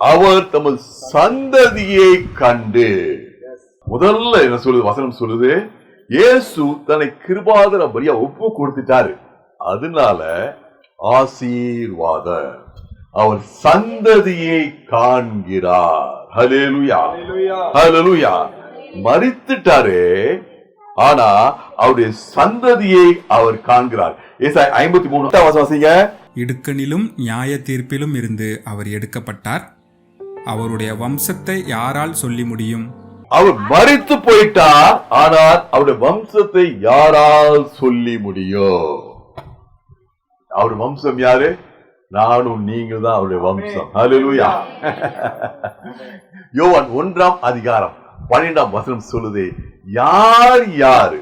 அவர் தமது சந்ததியை கண்டு. முதல்ல என்ன சொல்லுது? வசனம் சொல்லுது இயேசு தன்னை கிருபாதர பலியா ஒப்பு கொடுத்துட்டாரு. அதனால ஆசீர்வாத அவர் சந்ததியை காண்கிறார். ஹalleluya. ஹalleluya. மரித்துட்டாரு ஆனா அவருடைய சந்ததியை அவர் காண்கிறார். ஏசாய் ஐம்பத்தி மூணு வாசிங்க. இடுக்கணிலும் நியாய தீர்ப்பிலும் இருந்து அவர் எடுக்கப்பட்டார். அவருடைய வம்சத்தை யாரால் சொல்லி முடியும்? அவர் மறித்து போயிட்டார் ஆனால் அவருடைய வம்சத்தை யாரால் சொல்லி முடியும்? அவர் வம்சம் யாரு? நானும் நீங்கள் தான் அவருடைய வம்சம். ஹalleluya யோவான் ஒன்றாம் அதிகாரம் பன்னிரெண்டாம் வசனம் சொல்லுது யார் யாரு?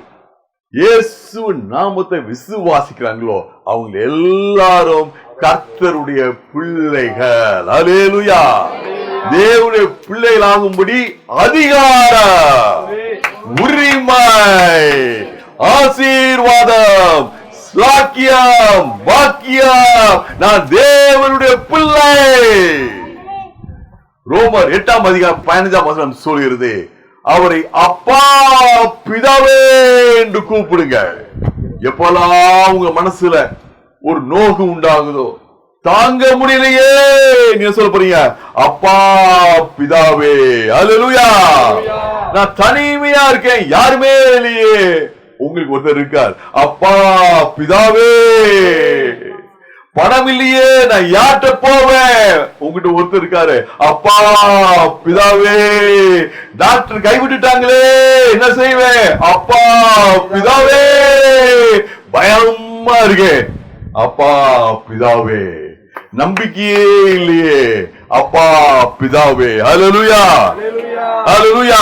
இயேசுவின் நாமத்தை விசுவாசிக்கிறாங்களோ அவங்க எல்லாரும் கர்த்தருடைய பிள்ளைகள். ஹalleluya தேவனுடைய பிள்ளைகளாகும்படி அதிகார உரிமை. ஆசீர்வாதம். சாக்கியம். பாக்கியம். நான் தேவனுடைய பிள்ளை. ரோமர் எட்டாம் அதிகாரம் பதினஞ்சாம் வசனம் சொல்கிறது. அவரை அப்பா பிதாவே என்று கூப்பிடுங்க எப்பெல்லாம் உங்க மனசுல ஒரு நோகு உண்டாகுதோ தாங்க முடியலையே. நீங்க சொல்ல போறீங்க அப்பா பிதாவே. அல்லேலூயா நான் தனிமையா இருக்கேன் யாருமே இல்லையே. உங்களுக்கு ஒருத்தர் இருக்கார். அப்பா பிதாவே. பணம் இல்லையே நான் யார்கிட்ட போவேன்? உங்ககிட்ட ஒருத்தர் இருக்காரு. அப்பா பிதாவே. டாக்டர் கைவிட்டுட்டாங்களே என்ன செய்வேன்? அப்பா பிதாவே. பயமா இருக்கேன். அப்பா பிதாவே. நம்பிக்கையே இல்லையே. அப்பா பிதாவே. ஹalleluya ஹalleluya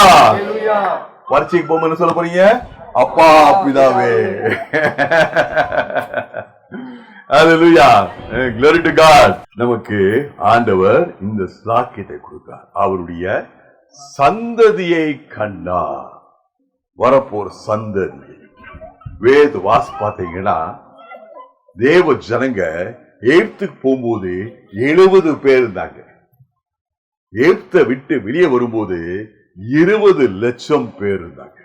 பரீட்சைக்கு போகும்போது என்ன சொல்ல போறீங்க? அப்பா பிதாவே. Glory to god. நமக்கு ஆண்டவர் இந்த ஸ்லாக்கியத்தை கொடுத்தார் அவருடைய சந்ததியை கண்டார். வரப்போற சந்ததி வேத வாசி பார்த்தீங்கன்னா தேவ ஜனங்க எகிப்துக்கு போகும்போது எழுபது பேர் இருந்தாங்க. எகிப்தை விட்டு வெளியே வரும்போது இருபது லட்சம் பேர் இருந்தாங்க.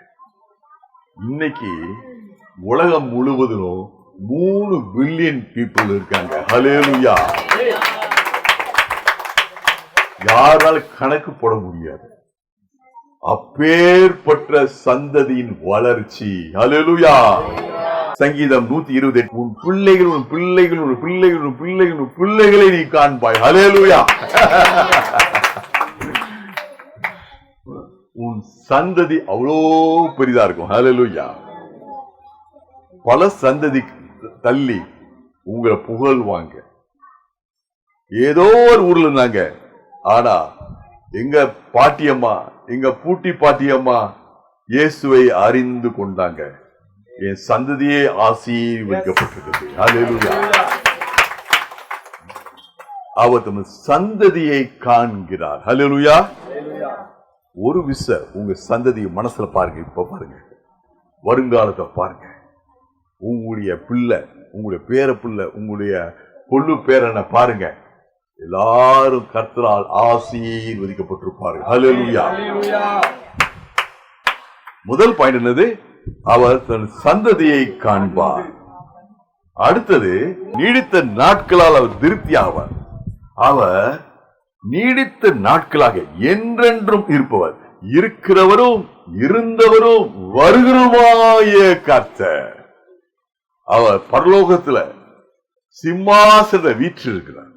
இன்னைக்கு உலகம் முழுவதிலும் மூணு பில்லியன் பீப்புள் இருக்காங்க. ஹலேலுயா யாரால் கணக்கு போட முடியாது. அப்பேற்பட்ட சந்ததியின் வளர்ச்சி. ஹலேலுயா சங்கீதம் நூத்தி இருபது எட்டு உன் பிள்ளைகள் உன் பிள்ளைகள் உன் பிள்ளைகள் உன் பிள்ளைகள் உன் பிள்ளைகளை நீ காண்பாய். ஹalleluya உன் சந்ததி அவ்வளோ பெரிதா இருக்கும். ஹலலுயா பல சந்ததி தள்ளி உங்களை புகழ்வாங்க ஏதோ ஒரு ஊர்ல இருந்தாங்க. ஆனா எங்க பாட்டியம்மா எங்க பூட்டி பாட்டியம்மா இயேசுவை அறிந்து கொண்டாங்க. என் சந்ததியே ஆசீர்வதிக்கப்பட்டிருக்கிறது. அவர் தமது சந்ததியை காண்கிறார். ஹalleluya ஒரு விச உங்க சந்ததி மனசுல பாருங்க இப்ப பாருங்க. வருங்காலத்தை பாருங்க. உங்களுடைய பிள்ளை உங்களுடைய பேர பிள்ளை உங்களுடைய பொண்ணு பேரனை பாருங்க. எல்லாரும் கர்த்தரால் ஆசீர்வதிக்கப்பட்டிருப்பார்கள். முதல் பாயிண்ட் என்னது? அவர் தன் சந்ததியை காண்பார். அடுத்தது நீடித்த நாட்களால் அவர் திருப்தி ஆவார் அவர் நீடித்த நாட்களாக என்றென்றும் இருப்பவர். இருக்கிறவரும் இருந்தவரும் வருகிறவாய கர்த்தர். அவர் பரலோகத்துல சிம்மாசன வீற்றிருக்கிறார்.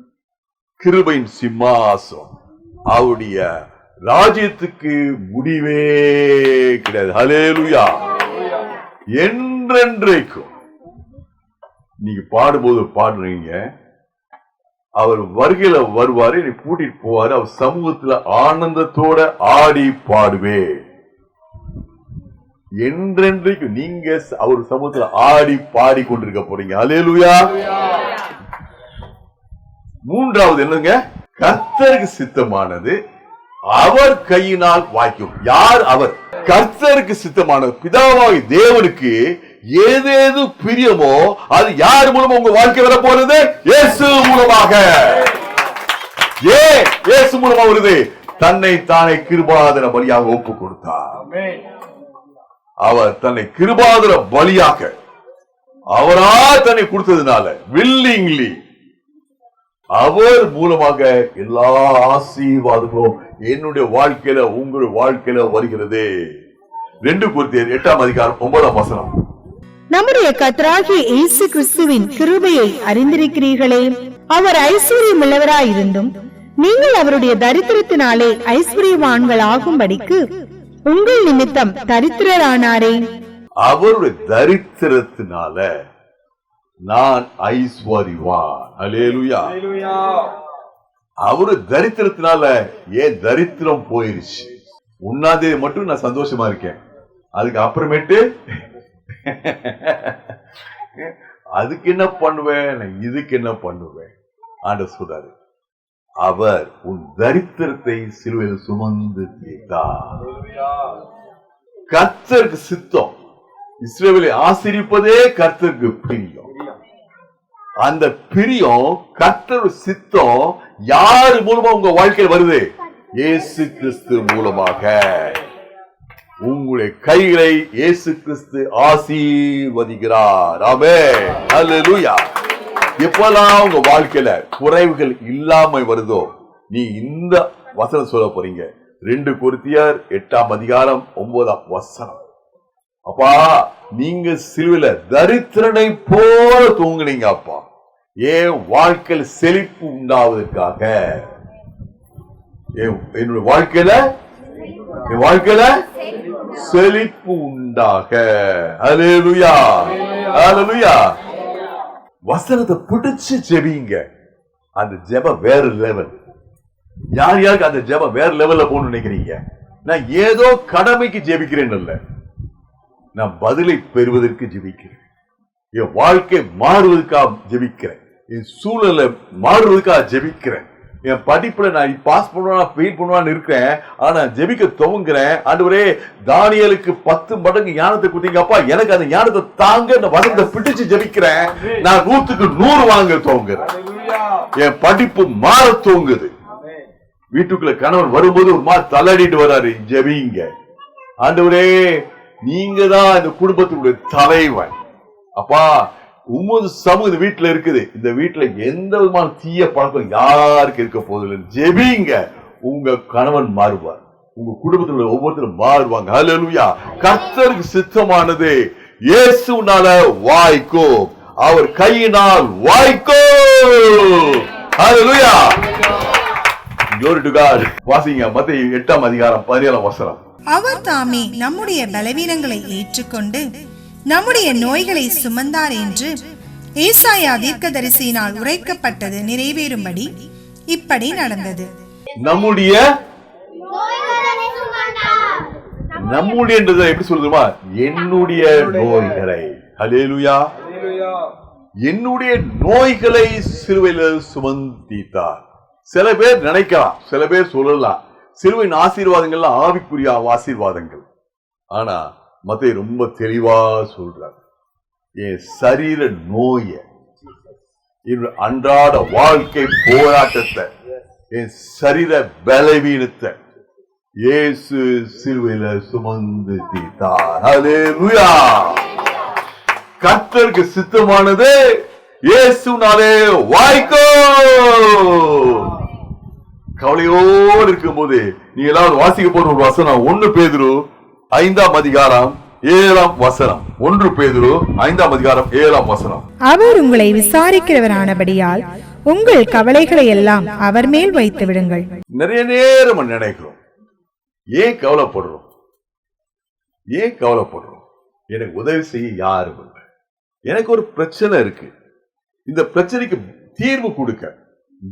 கிருபையின் சிம்மாசம் அவருடைய ராஜ்யத்துக்கு முடிவே கிடையாது. ஹலேலுயா என்றென்றைக்கும். நீங்க பாடும்போது பாடுறீங்க. அவர் வருகையில வருவாரு என்னை கூட்டிட்டு போவாரு. அவர் சமூகத்துல ஆனந்தத்தோட ஆடி பாடுவே என்றென்றைக்கும் நீங்க அவர் சமூகத்துல ஆடி பாடி கொண்டிருக்க போறீங்க. அலேலுயா மூன்றாவது என்னங்க? கத்தருக்கு சித்தமானது அவர் கையினால் வாய்க்கும். யார் அவர்? கர்த்தருக்கு சித்தமானது பிதாவாகி தேவனுக்கு ஏதேது பிரியமோ அது யார் மூலமா உங்க வாழ்க்கை வர போறது? இயேசு மூலமாக. ஏன் இயேசு மூலமா வருது? தன்னை தானே கிருபாதன பலியாக ஒப்பு கொடுத்தார். அவர் தன்னை கிருபாதன பலியாக அவரா தன்னை கொடுத்ததுனால வில்லிங்லி அவர் மூலமாக எல்லா ஆசீர்வாதங்களும் என்னுடைய வாழ்க்கையில உங்களுடைய வாழ்க்கையில வருகிறது. ரெண்டு குறித்தியர் எட்டாம் அதிகாரம் ஒன்பதாம் வசனம். நம்முடைய கர்த்தராகிய இயேசு கிறிஸ்துவின் கிருபையை அறிந்திருக்கிறீர்களே. அவர் ஐஸ்வர்யம் உள்ளவராயிருந்தும் நீங்கள் அவருடைய தரித்திரத்தினாலே ஐஸ்வர்யவான்கள் ஆகும்படிக்கு உங்கள் நிமித்தம் தரித்திரரானாரே. அவருடைய தரித்திரத்தினால நான் ஐஸ்வர்யவான். அலேலுயா அவரு தரித்திரத்தினால ஏன் தரித்திரம் போயிருச்சு? உண்ணாதே மட்டும் நான் சந்தோஷமா இருக்கேன். அதுக்கு அப்புறமேட்டு அதுக்கு என்ன பண்ணுவேன்? நான் இதுக்கு என்ன பண்ணுவேன்? ஆண்டு சொல்றாரு. அவர் உன் தரித்திரத்தை சிலுவையில் சுமந்து தீர்த்தார். கர்த்தருக்கு சித்தம். இஸ்ரேவேலை ஆசிரிப்பதே கர்த்தருக்கு பிரிய அந்த பிரியம் கர்த்தர் சித்தம் யார் மூலமா உங்க வாழ்க்கையில் வருது? இயேசு கிறிஸ்து மூலமாக. உங்களுடைய கைகளை இயேசு கிறிஸ்து ஆசீர்வதிக்கிறார். ஆமே அல்லேலூயா எப்பெல்லாம் உங்க வாழ்க்கையில குறைவுகள் இல்லாம வருதோ நீ இந்த வசனம் சொல்ல போறீங்க. ரெண்டு குருத்தியார் எட்டாம் அதிகாரம் ஒன்பதாம் வசனம். அப்பா நீங்க சிலுவில தரித்திரனை போல தூங்குனீங்க அப்பா. ஏன் வாழ்க்கையில் செழிப்பு உண்டாவதற்காக. என்னுடைய வாழ்க்கையில? என் வாழ்க்கையில? செழிப்பு உண்டாக. அலேலுயா அலேலுயா வசனத்தை பிடிச்சு ஜெபிங்க. அந்த ஜெப வேற லெவல் யார் யாருக்கு அந்த ஜெப வேற லெவல்ல போகணும்னு நினைக்கிறீங்க? நான் ஏதோ கடமைக்கு ஜெபிக்கிறேன் இல்ல. நான் பதிலை பெறுவதற்கு ஜெபிக்கிறேன். என் வாழ்க்கை மாறுவதற்காக ஜெபிக்கிறேன். என் சூழலை மாறுவதற்காக ஜெபிக்கிறேன். என் படிப்புல நான் பாஸ் பண்ணுவானா ஃபெயில் பண்ணுவான்னு இருக்கிறேன். ஆனா ஜெபிக்க துவங்குறேன். ஆண்டவரே தானியலுக்கு பத்து மடங்கு ஞானத்தை கொடுத்தீங்க. அப்பா எனக்கு அந்த ஞானத்தை தாங்க இந்த வசனத்தை பிடிச்சு ஜெபிக்கிறேன். நான் நூத்துக்கு நூறு வாங்க துவங்குறேன். என் படிப்பு மாற துவங்குது. வீட்டுக்குள்ள கணவன் வரும்போது ஒரு மாதிரி தள்ளாடிட்டு வராரு. ஜெபிங்க. ஆண்டவரே நீங்க தான் இந்த குடும்பத்தினுடைய தலைவன். அப்பா உமது சமூகம் இந்த வீட்டுல இருக்குது. இந்த வீட்டுல எந்த விதமான தீய பழக்கம் யாருக்கு இருக்க போதில்லை ஜெபிங்க. உங்க கணவன் மாறுவார். உங்க குடும்பத்தில் உள்ள ஒவ்வொருத்தரும் மாறுவாங்க. ஹalleluya கர்த்தருக்கு சித்தமானது. இயேசுனால வாய்க்கோ அவர் கையினால் வாய்க்கோ ஹalleluya glory to god. வாசிங்க. மத்தேயு எட்டாம் அதிகாரம் பதினேழாம் வசனம். அவர் தாமே நம்முடைய பலவீனங்களை ஏற்றுக்கொண்டு நம்முடைய நோய்களை சுமந்தார் என்று ஏசாயா தீர்க்கதரிசியினால் உரைக்கப்பட்டது நிறைவேறும்படி இப்படி நடந்தது. நம்முடைய நம்முடையன்றதை எப்படி சொல்லுமா என்னுடைய நோய்களை. ஹalleluya என்னுடைய நோய்களை சிலுவையில சுமந்தித்தார். சில பேர் நினைக்கலாம் சில பேர் சொல்லலாம். சிலுவையின் ஆசீர்வாதங்கள்லாம் ஆவிக்குரிய ஆசீர்வாதங்கள். ஆனா மத்திய ரொம்ப தெளிவா சொல்றார் என் சரீர நோய அன்றாட வாழ்க்கை போராட்டத்தை என் சரீர பலவீனத்தை இயேசு சிலுவையில சுமந்து தீர்த்தார். கத்தருக்கு கர்த்தருக்கு சித்தமானது இயேசுனாலே வாய்க்கோ. கவலையோடு இருக்கும்போது நீ எல்லாரும் வாசிக்க போற ஒரு வசனம். ஒன்னு பேதுரு ஐந்தாம் அதிகாரம் ஏழாம் வசனம். ஒன்று பேதுரு ஐந்தாம் அதிகாரம் ஏழாம் வசனம். அவர் உங்களை விசாரிக்கிறவரானபடியால் உங்கள் கவலைகளை எல்லாம் அவர் மேல் வைத்து விடுங்கள். நிறைய நேரம் நினைக்கிறோம். ஏன் கவலைப்படுறோம்? ஏன் கவலைப்படுறோம்? எனக்கு உதவி செய்ய யாரும் இல்லை எனக்கு ஒரு பிரச்சனை இருக்கு. இந்த பிரச்சனைக்கு தீர்வு கொடுக்க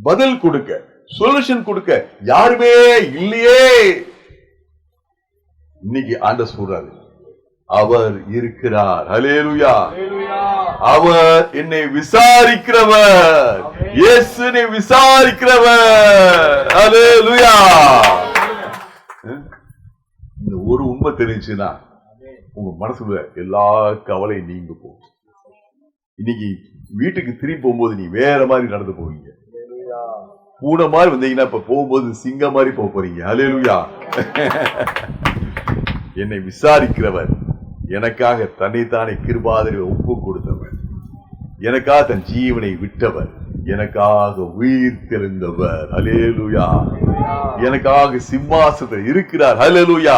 பதில் கொடுக்க சொல்யூஷன் கொடுக்க யாருமே இல்லையே. இன்னைக்கு ஆண்ட சொல்றாரு அவர் இருக்கிறார். ஹalleluya. அவர் என்னை விசாரிக்கிறவர். இயேசு என்னை விசாரிக்கிறவர். ஹalleluya. இந்த ஒரு உண்மை தெரிஞ்சுன்னா உங்க மனசுல எல்லா கவலையும் நீங்க போகும். இன்னைக்கு வீட்டுக்கு திரும்பி போகும்போது நீ வேற மாதிரி நடந்து போவீங்க. பூனை மாதிரி வந்தீங்கன்னா இப்ப போகும்போது சிங்கம் மாதிரி போக போறீங்க. அலேலுயா என்னை விசாரிக்கிறவர். எனக்காக தன்னைத்தானே கிருபாதிரி ஒப்பு கொடுத்தவர். எனக்காக தன் ஜீவனை விட்டவர். எனக்காக உயிர் தெளிந்தவர் அலேலுயா எனக்காக சிம்மாசத்தில் இருக்கிறார். ஹalleluya.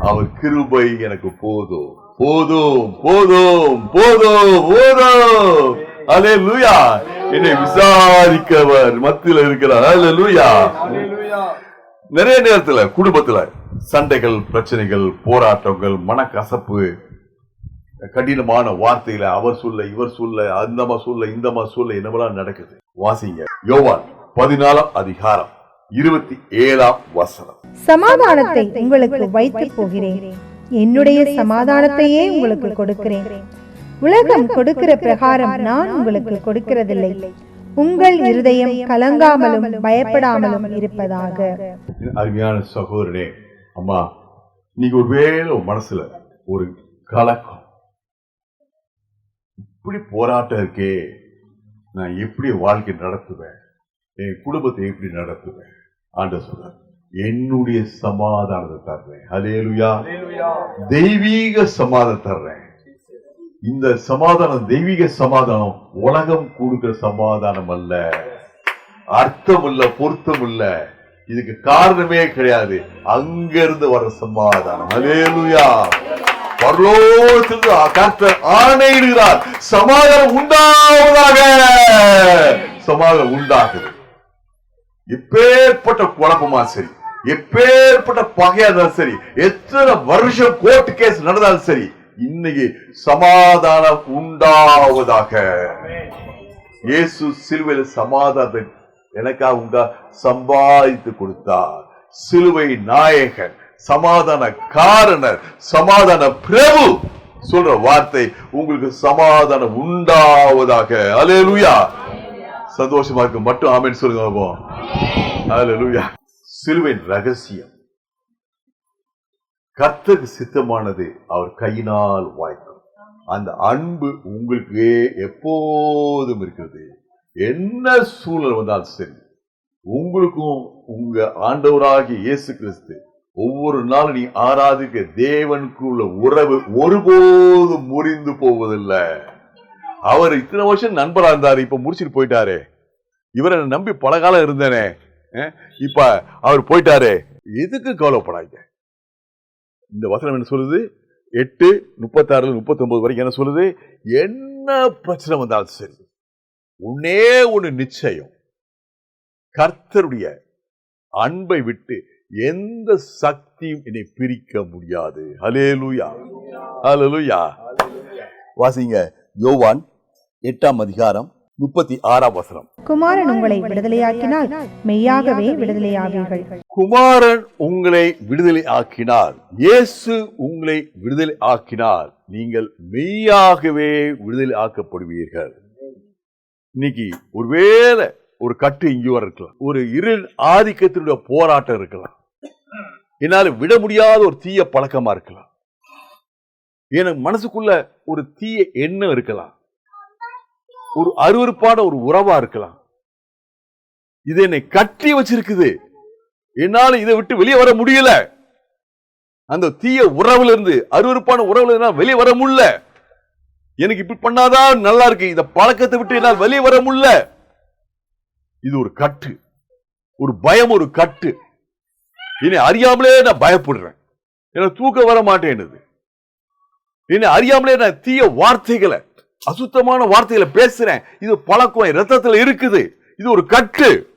அவர் கிருபை எனக்கு போதும். போதும் போதும் போதும் போதும். ஹalleluya. என்னை விசாரிக்கிறவர் மத்தியில் இருக்கிறார். ஹalleluya. நிறைய நேரத்துல குடும்பத்துல சண்டைகள் பிரச்சனைகள் போராட்டங்கள் மனக்கசப்பு கடினமான வார்த்தையில அவர் சொல்ல இவர் சொல்ல அந்தமா சொல்ல இந்தமா சொல்ல என்னவெல்லாம் நடக்குது? வாசிங்க. யோவான் பதினாலாம் அதிகாரம் இருபத்தி ஏழாம் வசனம். சமாதானத்தை உங்களுக்கு வைத்து போகிறேன். என்னுடைய சமாதானத்தையே உங்களுக்கு கொடுக்கிறேன். உலகம் கொடுக்கிற பிரகாரம் நான் உங்களுக்கு கொடுக்கிறதில்லை. உங்கள் இருதயம் கலங்காமலும் பயப்படாமலும் இருப்பதாக. அருமையான சகோதரனே அம்மா நீங்க ஒருவேளை உன் மனசுல ஒரு கலக்கம். இப்படி போராட்டம் இருக்கே நான் எப்படி வாழ்க்கை நடத்துவேன்? என் குடும்பத்தை எப்படி நடத்துவேன்? ஆண்ட சொல்ற என்னுடைய சமாதானத்தை தர்றேன் ஹalleluya. தெய்வீக சமாதானம் தர்றேன். இந்த சமாதானம் தெய்வீக சமாதானம் உலகம் கொடுக்கிற சமாதானம் அல்ல. அர்த்தம் இல்ல பொருத்தம் இல்ல. இதுக்கு காரணமே கிடையாது. அங்கிருந்து வர சமாதானம். அலேலுயா பரலோகத்திலிருந்து கர்த்தர் ஆணையிடுகிறார். சமாதானம் உண்டாவதாக. சமாதானம் உண்டாகுது. எப்பேற்பட்ட குழப்பமா சரி எப்பேற்பட்ட பகையா இருந்தாலும் சரி எத்தனை வருஷம் கோர்ட் கேஸ் நடந்தாலும் சரி இன்னைக்கு சமாதானம் உண்டாவதாக. இயேசு சிலுவையில் சமாதானத்தை எனக்கா உங்க சம்பாதித்து கொடுத்தார். சிலுவை நாயகன் சமாதான காரணர் சமாதான பிரபு சொல்ற வார்த்தை உங்களுக்கு சமாதானம் உண்டாவதாக. அலேலுயா சந்தோஷமா இருக்கு. மட்டும் ஆமென் சொல்லுங்க பாப்போம் அலேலுயா சிலுவின் ரகசியம். கர்த்தருக்கு சித்தமானது அவர் கையினால் வாய்க்கும். அந்த அன்பு உங்களுக்கு எப்போதும் இருக்கிறது. என்ன சூழல் வந்தாலும் சரி உங்களுக்கும் உங்க ஆண்டவராகிய இயேசு கிறிஸ்து ஒவ்வொரு நாளும் நீ ஆராதிக்க தேவனுக்குள்ள உறவு ஒருபோதும் முறிந்து போவதில்லை. அவர் இத்தனை வருஷம் நண்பராக இருந்தார் இப்ப முடிச்சிட்டு போயிட்டாரு. இவரை நம்பி பல காலம் இருந்தேனே. இப்ப அவர் போயிட்டாரு. எதுக்கு கவலைப்படாங்க இந்த வசனம் என்ன சொல்லுது? எட்டு முப்பத்தாறுல முப்பத்தி ஒன்பது வரைக்கும் என்ன சொல்லுது? என்ன பிரச்சனை வந்தாலும் சரி உன்னே ஒண்ணு நிச்சயம். கர்த்தருடைய அன்பை விட்டு எந்த சக்தியும் என்னை பிரிக்க முடியாது. ஹலேலுயா ஹalleluya. வாசிங்க. யோவான் எட்டாம் அதிகாரம் முப்பத்தி ஆறாம் வசனம். குமாரன் உங்களை விடுதலையாக்கினால் மெய்யாகவே விடுதலையாவீர்கள். குமாரன் உங்களை விடுதலை ஆக்கினார் இயேசு உங்களை விடுதலை ஆக்கினார் நீங்கள் மெய்யாகவே விடுதலை ஆக்கப்படுவீர்கள் இன்னைக்கு ஒருவேளை ஒரு கட்டு இங்கே வர இருக்கலாம். ஒரு இரு ஆதிக்கத்தினுடைய போராட்டம் இருக்கலாம். என்னால் விட முடியாத ஒரு தீய பழக்கமா இருக்கலாம். எனக்கு மனசுக்குள்ள ஒரு தீய எண்ணம் இருக்கலாம். ஒரு அருவருப்பான ஒரு உறவா இருக்கலாம். இது என்னை கட்டி வச்சிருக்குது. என்னால் இதை விட்டு வெளியே வர முடியல. அந்த தீய உறவுல இருந்து அருவருப்பான உறவுல இருந்து வெளியே வர முடியல. எனக்கு இப்படி பண்ணாதான் நல்லா இருக்கு. இந்த பழக்கத்தை விட்டு என்னால் வெளியே வர முடியல. இது ஒரு கட்டு. ஒரு பயம் ஒரு கட்டு. என்னை அறியாமலே நான் பயப்படுறேன். எனக்கு தூக்கம் வர மாட்டேன்னுது. என்னை அறியாமலே நான் தீய வார்த்தைகளை அசுத்தமான வார்த்தைகளை பேசுறேன். இது பழக்கம் ரத்தத்துல இருக்குது. இது ஒரு கட்டு.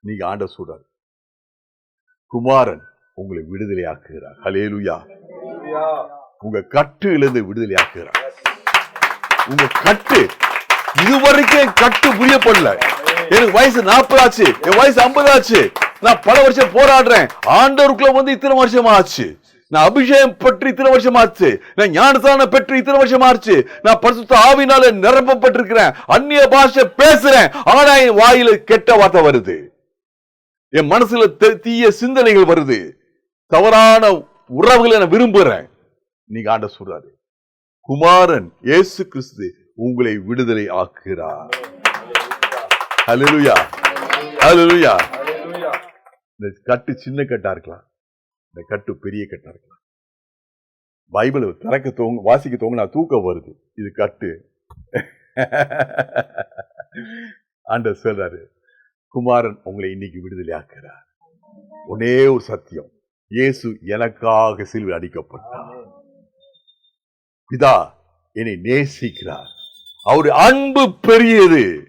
நீங்க ஆண்ட சொல்றாரு. குமாரன் உங்களை விடுதலையாக்குகிறார். ஹலேலுயா உங்க கட்டுயிலிருந்து விடுதலையாக்குகிறார். உங்க கட்டு இதுவரைக்கும் என் கட்டு புரியப்படல. எனக்கு வயசு நாற்பது ஆச்சு. என் வயசு ஐம்பது ஆச்சு. நான் பல வருஷம் போராடுறேன். ஆண்டவருக்குள்ள வந்து இத்தனை வருஷம் ஆச்சு. நான் அபிஷேகம் பெற்று இத்தனை வருஷம் ஆச்சு. நான் ஞானத்தான பெற்று இத்தனை வருஷம் ஆச்சு. நான் பரிசுத்த ஆவினால நிரப்பப்பட்டிருக்கிறேன். அந்நிய பாஷை பேசுறேன். ஆனா என் வாயில கெட்ட வார்த்தை வருது. என் மனசுல தீய சிந்தனைகள் வருது. தவறான உறவுகளை நான் விரும்புறேன். நீங்க ஆண்ட சொல்றாரு. குமாரன் இயேசு கிறிஸ்து உங்களை விடுதலை ஆக்குகிறார். ஹalleluya ஹalleluya இந்த கட்டு சின்ன கட்டா இருக்கலாம். இந்த கட்டு பெரிய கட்டா இருக்கலாம். பைபிள் திறக்க தோங்க வாசிக்க தோங்கினா தூக்கம் வருது. இது கட்டு. ஆண்டவர் சொல்றாரு குமாரன் உங்களை இன்னைக்கு விடுதலை ஆக்குறார் ஒரே ஒரு சத்தியம். இயேசு எனக்காக சிலுவை அடிக்கப்பட்டார். பிதா என்னை நேசிக்கிறார். அவருடைய அன்பு பெரியது.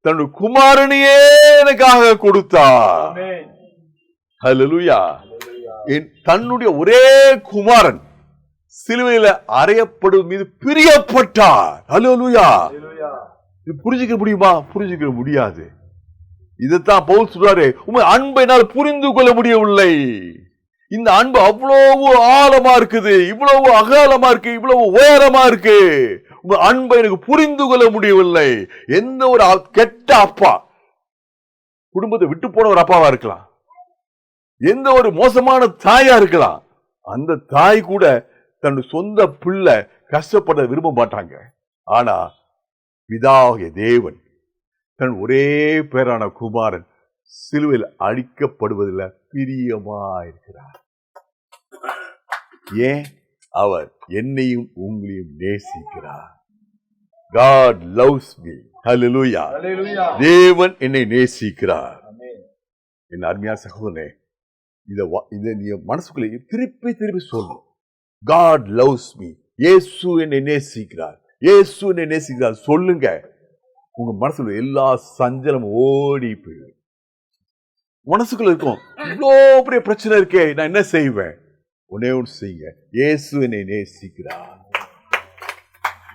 தன்னுடைய குமாரனையே எனக்காக கொடுத்தார். என் தன்னுடைய ஒரே குமாரன் சிலுவையில அறையப்படும் மீது பிரியப்பட்டார். இது புரிஞ்சுக்க முடியுமா? புரிஞ்சுக்க முடியாது. இதைத்தான் பவுல் சொல்றாரு உங்க அன்பை என்னால் புரிந்து கொள்ள முடியவில்லை. இந்த அன்பு அவ்வளவு ஆழமா இருக்குது இவ்வளவு அகாலமா இருக்கு இவ்வளவு உயரமா இருக்கு. உங்க அன்பை எனக்கு புரிந்து கொள்ள முடியவில்லை. எந்த ஒரு கெட்ட அப்பா குடும்பத்தை விட்டு போன ஒரு அப்பாவா இருக்கலாம். எந்த ஒரு மோசமான தாயா இருக்கலாம். அந்த தாய் கூட தன் சொந்த பிள்ளை கஷ்டப்பட விரும்ப மாட்டாங்க. ஆனா பிதாகிய தேவன் தன் ஒரே பேரான குமாரன் சிலுவையில் அழிக்கப்படுவதில்லை. பிரியமா இருக்கிறார் ஏன்? அவர் என்னையும் உங்களையும் நேசிக்கிறார். God loves me. Hallelujah. தேவன் என்னை நேசிக்கிறார். என் அருமையான சகோதரனே இத இத நீ மனசுக்குள்ள திருப்பி திருப்பி சொல்லணும் God loves me. இயேசு என்னை நேசிக்கிறார். இயேசு என்னை நேசிக்கிறார். சொல்லுங்க. உங்க மனசுல எல்லா சஞ்சலமும் ஓடி போயிடும். மனசுக்குள்ள இருக்கும். இவ்வளோ பெரிய பிரச்சனை இருக்கே நான் என்ன செய்வேன்? ஒன்னே ஒன்று செய்யுங்க இயேசு என்னை நேசிக்கிறார்.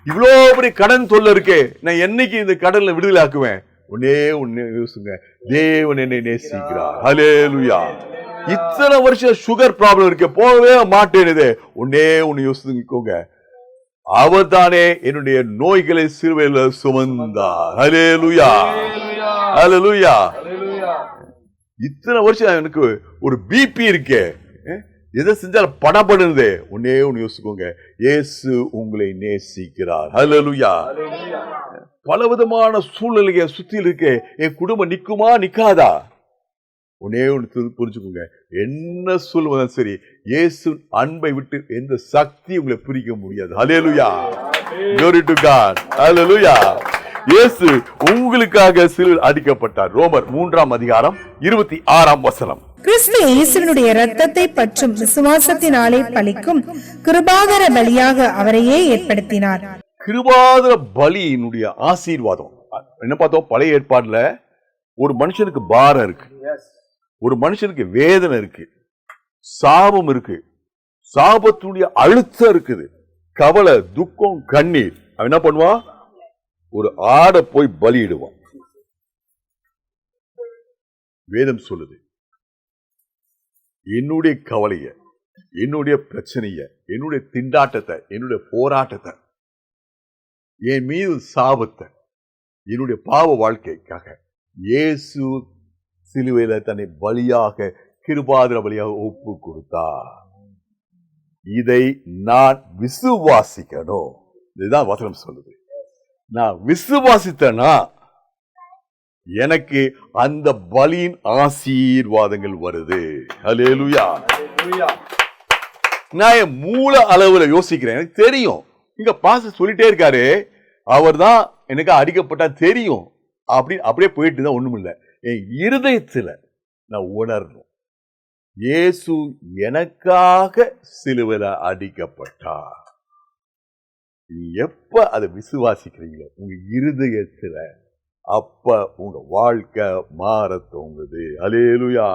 இவ்வளோ பெரிய கடன் தொல்லை இருக்கே நான் என்னைக்கு இந்த கடன்ல விடுதலை ஆக்குவேன்? ஒன்னே ஒண்ணு யோசிங்க. தேவன் என்னை நேசிக்கிறார். ஹalleluya இத்தனை வருஷம் சுகர் ப்ராப்ளம் இருக்கு போகவே மாட்டேனுது ஒன்னே ஒண்ணு யோசிச்சுக்கோங்க அவர் தானே என்னுடைய நோய்களை சிறுவையில சுமந்தார். ஹalleluya ஹalleluya இத்தனை வருஷம் எனக்கு ஒரு பிபி இருக்கே. எதை செஞ்சாலும் படப்படுது ஒன்னே ஒன்று யோசிக்கோங்க. ஏசு உங்களை நேசிக்கிறார். ஹலலுயா பல விதமான சூழ்நிலையை சுத்தி இருக்க. என் குடும்பம் நிக்குமா நிக்காதா? ஒன்னே ஒன்று புரிஞ்சுக்கோங்க. என்ன சொல்லுவதும் சரி இயேசு அன்பை விட்டு எந்த சக்தி உங்களை பிரிக்க முடியாது. ஹalleluya glory to god. இயேசு உங்களுக்காக சிலுவையில் அடிக்கப்பட்டார். ரோமர் மூன்றாம் அதிகாரம் இருபத்தி ஆறாம் வசனம். கிறிஸ்து இயேசுவினுடைய இரத்தத்தை பற்றும் விசுவாசத்தினாலே பலிக்கும் கிருபாகர பலியாக அவரையே ஏற்படுத்தினார். கிருபாதர பலியினுடைய ஆசீர்வாதம். என்ன பார்த்தோம்? பழைய ஏற்பாடுல ஒரு மனுஷனுக்கு பாரம் இருக்கு. ஒரு மனுஷனுக்கு வேதனை இருக்கு. சாபம் இருக்கு. சாபத்துடைய அழுத்தம் இருக்குது. கவலை துக்கம் கண்ணீர். அவன் என்ன பண்ணுவான்? ஒரு ஆடை போய் பலியிடுவான். வேதம் சொல்லுது என்னுடைய கவலைய என்னுடைய பிரச்சனைய என்னுடைய திண்டாட்டத்தை என்னுடைய போராட்டத்தை என் மீது சாபத்தை என்னுடைய பாவ வாழ்க்கைக்காக இயேசு சிலுவையில தன்னை பலியாக கிருபாதிர பலியாக ஒப்பு கொடுத்தா இதை நான் விசுவாசிக்கணும். இதுதான் வசனம் சொல்லுது. நான் விசுவாசித்தனா? எனக்கு அந்த பலியின் ஆசீர்வாதங்கள் வருது. ஹalleluya. நான் என் மூல அளவுல யோசிக்கிறேன். எனக்கு தெரியும். இங்க பாச சொல்லிட்டே இருக்காரு. அவர்தான் எனக்கு அடிக்கப்பட்டா தெரியும். அப்படி அப்படியே போயிட்டு தான் ஒண்ணும் இல்லை. என் இருதயத்துல நான் உணரணும். இயேசு எனக்காக சிலுவையில அடிக்கப்பட்டார். எப்போ அதை விசுவாசிக்கிறீங்களோ உங்கள் இருதயத்தில் அப்போ உங்கள் வாழ்க்கை மாற தோங்குது அலேலுயா